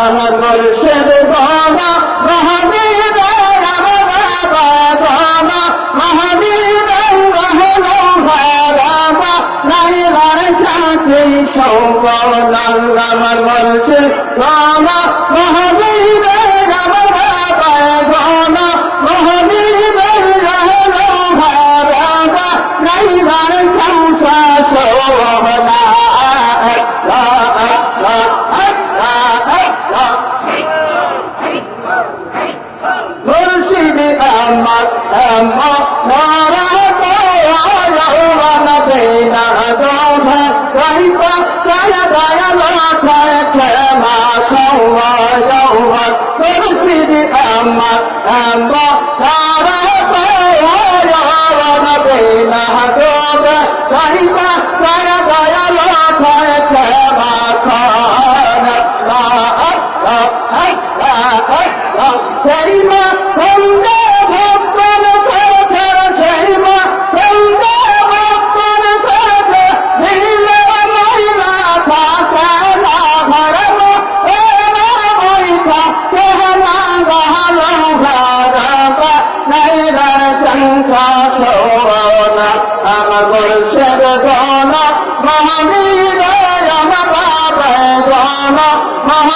আমার মুর্শিদ বাবা মহাবীর আমার বাবা বাবা মহাবীর আমার মুর্শিদ বাবা মহাবীর আমার আমার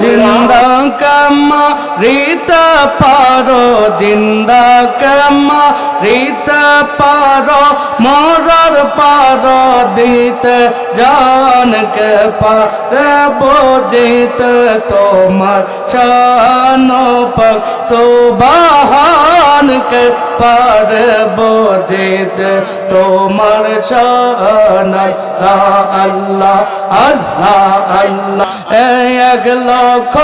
জিন্দা কামা, রিতা পারো, জিন্দা কামা, রিতা পারো, মরার পারো, দিতে জানকে পারে বোঝিতে তোমার শান পাক। সুবাহানকে পারে বোঝিতে তোমার শান আল্লাহ আল্লাহ আল্লাহ এক লক্ষ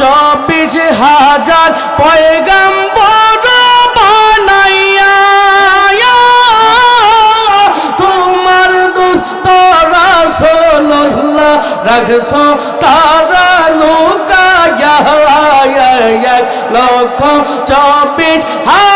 চব্বিশ হাজার পয়গাম্বর রাখছো তারা লক্ষ চব্বিশ হাজার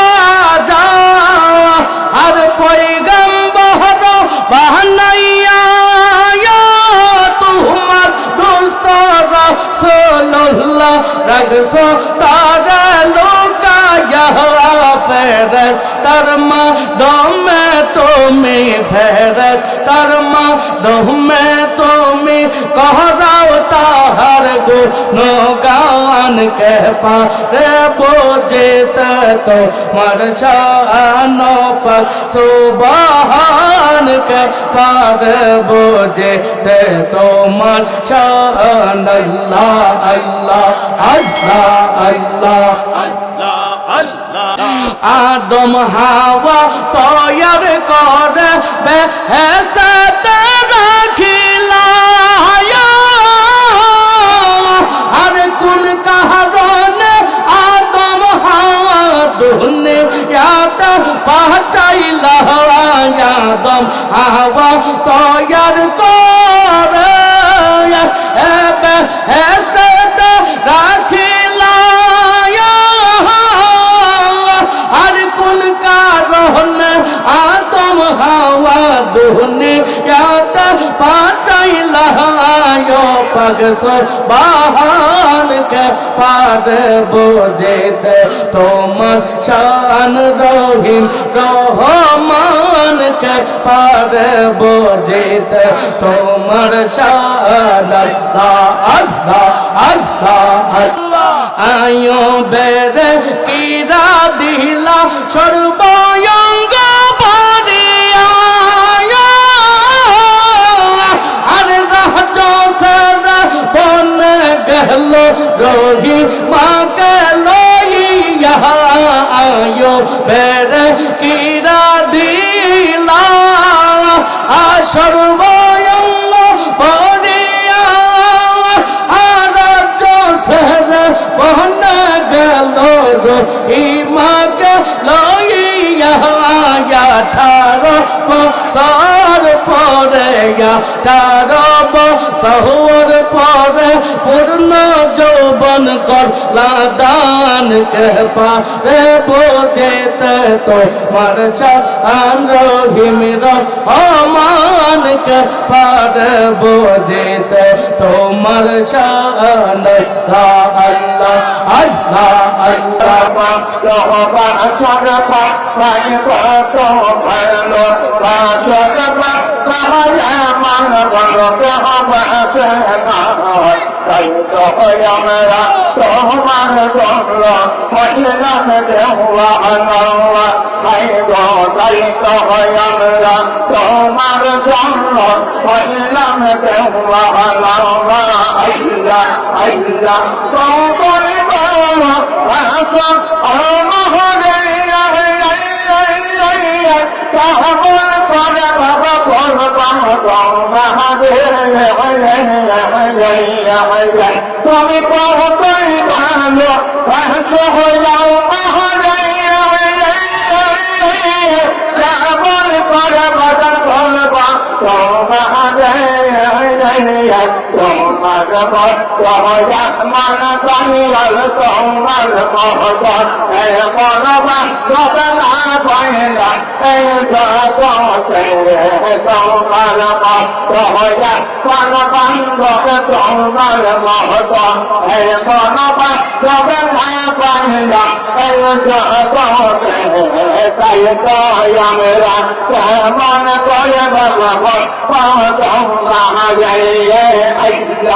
গান কে পারে বোঝেতে তো মার শান পাক সুবহান কে পারে বোঝেতে তোমার শান। আল্লাহ আল্লাহ আল্লাহ আল্লাহ আদম হাওয়া তৈয়ার করে বেহেস্তে তৈয়ার করে বেহেস্তে রাখিলা আর কোন কারণে আদম হাওয়া দুনিয়াত পাঠাইলা পাগস বাহান কে পারব যেতে তোমার শান রহিম রহমানকে পারব যেতে তোমার শান আল্লাহ আল্লাহ আল্লাহ আল্লাহ। আয়ো বেরে কিরা দিলা, সর্বয়ঙ্গ গেল, রোহি মা গেল আয়ো বেরে কিরা দিলা ইয়া ঠারো বছর পরে ঠারো বছর পরে পূর্ণ যৌবন করলা দান কে পারে বোঝেতে তো মার শান রহিম রহমান। কে পারে বোঝেতে তোমার শান আল্লাহ আল্লাহ আল্লাহ আল্লাহ আমরা তোমার জন্য মহিলাম দেওয়া আল্লাহ। তাই গো তাই তো আমরা তোমার তুমি কতই ভালো হইয়াও কাহবল তোমার المرضى ويأمن ظهر القوم المرضى أيقظ بحثة عطينا إذا قوتيه قوم المرضى ويأمن ظهر القوم المرضى أيقظ بحثة عطينا إذا قوتيه سيدا يمرا كمن طيب الرفض فوضعنا عليه أجلا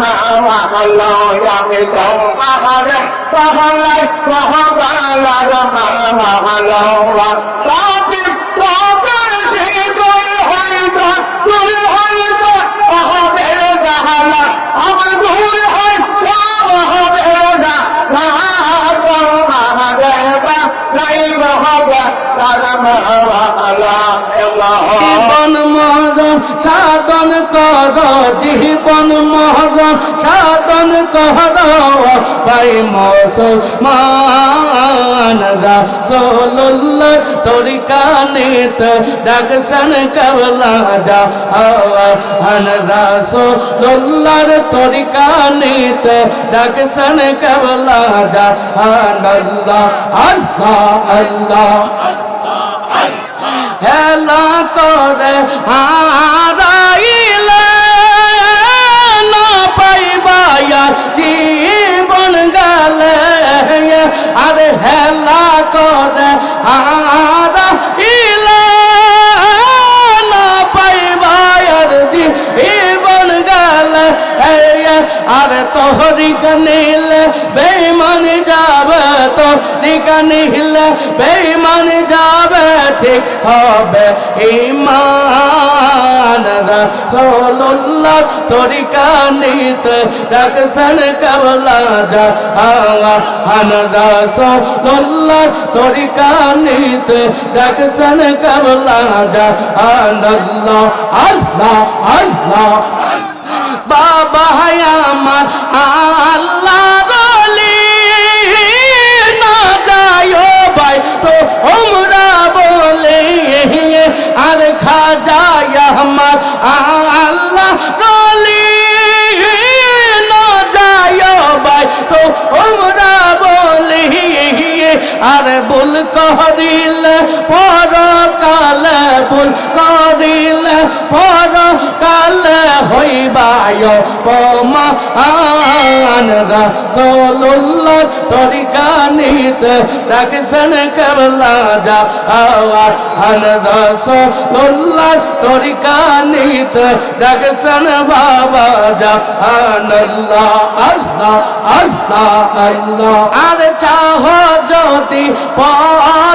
তারা মাওয়া হলো আমি তোমারে পাহাড়ি পাহাড় মাওয়া হলো তাকে তোকে কর জীবন মরণ সাধন কর ভাই মুসলমান রাসূলুল্লাহ তরিকা নিত ডাকসন কবলা যা হন রাসূলুল্লাহর তরিকা নিত ডাকসন কবলা যা আল্লাহ আল্লাহ আল্লাহ হেলা করে হারাইলে আরে হেলা করে, আর ইলা পাইবার জীবন গেল। আরে তোহরি কানিল বেমান যাবে তো দিকা নিহিল বেমান যাব। ঠিক হবে ইমান রাসূলুল্লাহ তরিকা নিতে রাখছেন কবলা যা আন রাসূলুল্লাহ তরিকা নিতে রাখছেন কবলা যা আল্লাহ আল্লাহ আল্লাহ। বাবা আমার আল্লাহ বলি না যায় ভাই, তো ভুল করিলে পর কালে হইবায় পমান রাসূলুল্লাহ তরিকা রাখছেন কেবলা যা আন রাসূলুল্লাহ তরিকা নিতে রাখছেন বাবা যা আল্লাহ আল্লাহ আল্লাহ। আল্লাহ আর চাহ যদি পদ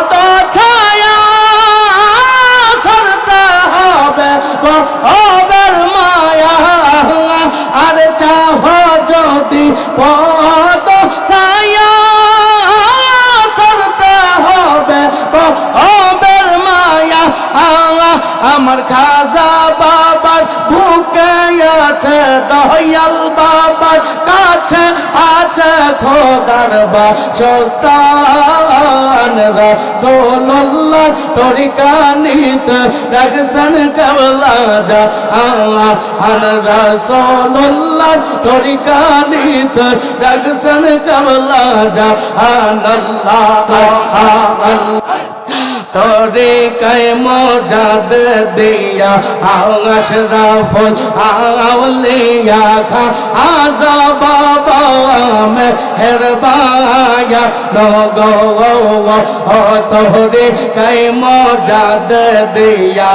খোদার বা সস্তান রাসূলুল্লাহ তরিকা নিতে রাখছেন কবলা যা আল্লাহ আন রাসূলুল্লাহ তরিকা নিতে রাখছেন কবলা যা আল্লাহ আল্লাহ। তোরে কায় মজাদ দিয়া আশ রাফল আউলিয়া খা আজা বাবা মে হেরবায়া লগো ও তোরে কায় মজাদ দিয়া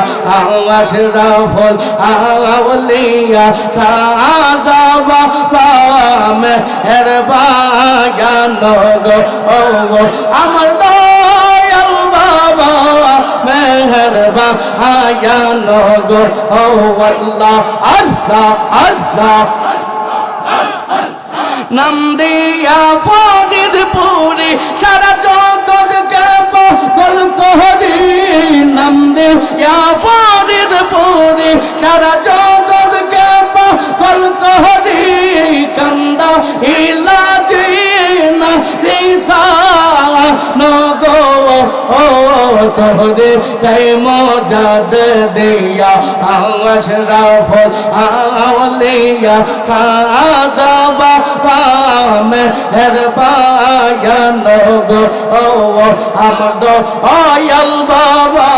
আশ রাফল আউলিয়া খা আজা বাবা মে হেরবায়া লগো ও আমার আয়া নগর, ও আল্লাহ আল্লাহ আল্লাহ। নাম দিয়া ফরিদ পুরি সারা জগৎকে পাগল করি। নাম দিয়া ফরিদ পুরি সারা জগৎকে পাগল করি। কান্দা ইলাজি তোরে কই মজাদ দিয়া। আশরাফ আউলিয়া কাজা বাবা মেহরবায়া নগো। ও আমদ আয়াল বাবা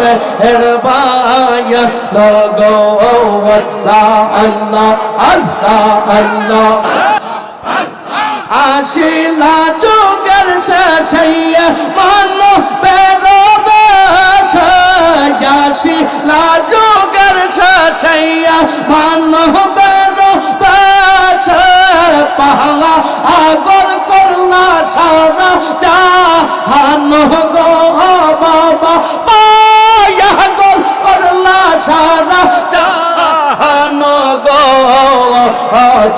মেহরবায়া নগো। আল্লাহ আল্লাহ আল্লাহ আল্লাহ। আসিলা যুগের মানো আসিলা যুগের শেষইয়া মানো বেরোবে পাহা আগর করলা সারা জাহান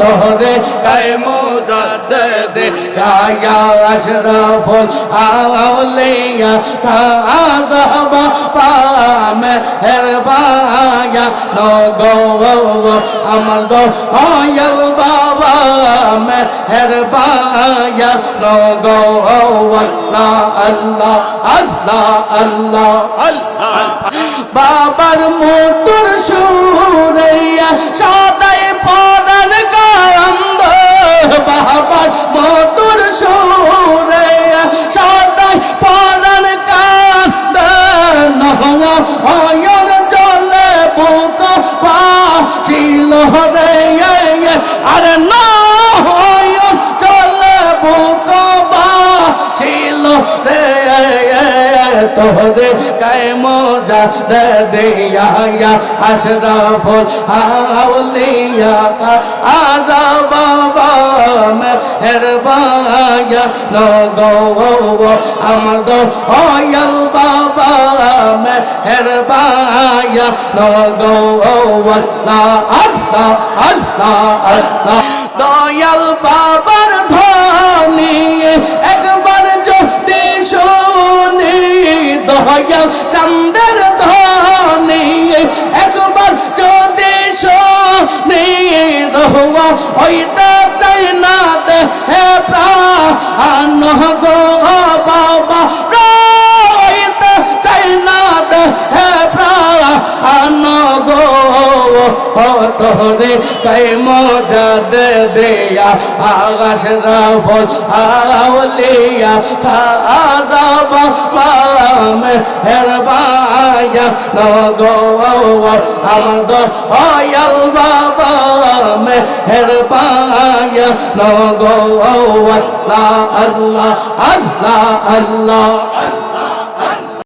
তোরে কায় মোজাদ দে গায়া আশরাফুল আউলিয়া তাজা বাবা মেহরবায়া নগো আমার দো আয়াল বাবা মেহরবায়া নগো আল্লাহ আল্লাহ আল্লাহ আল্লাহ আল্লাহ। বাবার মোতর সুরাইয়া তোরে গায়ে মোজা দিয়া আশরাফুল আউলিয়া আজা বাবা মেহরবায়া নগো আমার দো হয়াল বাবা মেহরবায়া নগো আল্লাহ আল্লাহ আল্লাহ দয়াল বাবার ওইটা চাই না দে, হে প্রাণ, গো বাবা। রইতে চাই না দে, হে প্রাণ, গো তোরে কাই মজা দে দেয়া। আকাশ রাফল আউলিয়া খাজা বাবা মে হেরবায়া নগো আমার দো হয়াল বাবা মে হেরবায়া নগো আল্লাহ আল্লাহ আল্লাহ আল্লাহ।